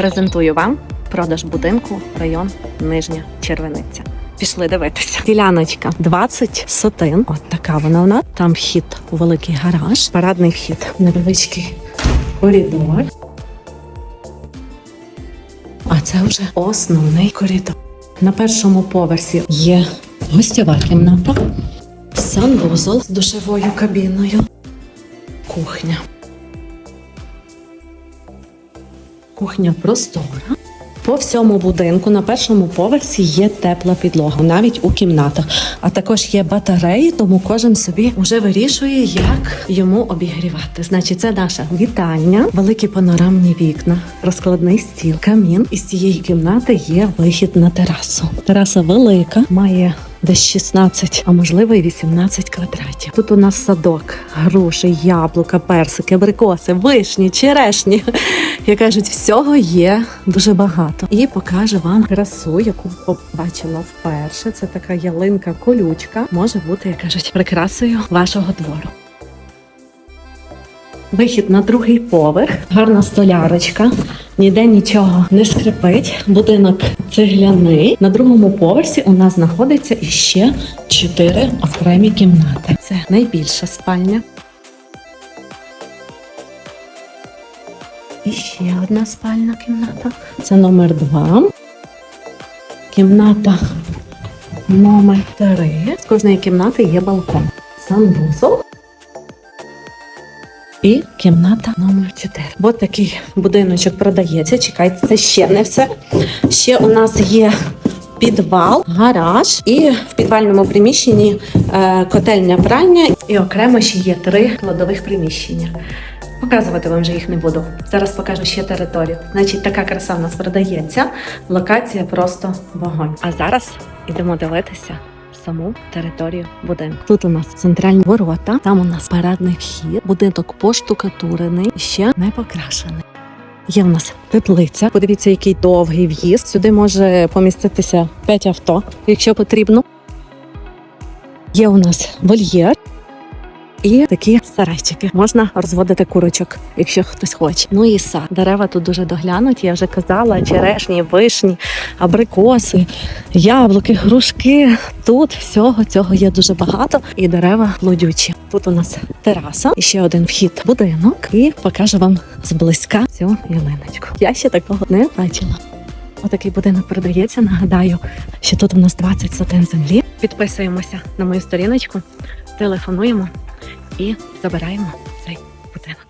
Презентую вам продаж будинку, район Нижня Червениця. Пішли дивитися. Діляночка 20 сотин. От така вона нас. Там вхід у великий гараж, парадний вхід, невеличкий коридор. А це вже основний коридор. На першому поверсі є гостьова кімната, санвузол з душевою кабіною, кухня. Кухня простора. По всьому будинку на першому поверсі є тепла підлога, навіть у кімнатах. А також є батареї, тому кожен собі вже вирішує, як йому обігрівати. Значить, це наша вітальня, великі панорамні вікна, розкладний стіл, камін. Із цієї кімнати є вихід на терасу. Тераса велика, має десь 16, а можливо і 18 квадратів. Тут у нас садок, груші, яблука, персики, абрикоси, вишні, черешні. Як кажуть, всього є дуже багато. І покажу вам красу, яку побачила вперше. Це така ялинка колючка. Може бути, як кажуть, прикрасою вашого двору. Вихід на другий поверх, гарна столярочка, ніде нічого не скрипить. Будинок цегляний. На другому поверсі у нас знаходиться іще чотири окремі кімнати. Це найбільша спальня. І ще одна спальна кімната. Це номер два. Кімната номер три. З кожної кімнати є балкон. Санвузол. І кімната номер 4. Ось такий будиночок продається. Чекайте, це ще не все. Ще у нас є підвал, гараж, і в підвальному приміщенні е, котельня прання, і окремо ще є три кладових приміщення. Показувати вам вже їх не буду. Зараз покажу ще територію. Значить, така краса в нас продається. Локація просто вогонь. А зараз ідемо дивитися саму територію будинку. Тут у нас центральні ворота, там у нас парадний вхід, будинок поштукатурений, ще не покрашений. Є в нас теплиця. Подивіться, який довгий в'їзд. Сюди може поміститися 5 авто, якщо потрібно. Є у нас вольєр. І такі сарайчики можна розводити курочок, якщо хтось хоче. Ну і сад. Дерева тут дуже доглянуті. Я вже казала: черешні, вишні, абрикоси, яблуки, грушки. Тут всього цього є дуже багато, і дерева плодючі. Тут у нас тераса, і ще один вхід будинок. І покажу вам зблизька цю ялиночку. Я ще такого не бачила. Отакий будинок продається. Нагадаю, що тут у нас 20 сотин землі. Підписуємося на мою сторіночку, телефонуємо і забираємо цей будинок.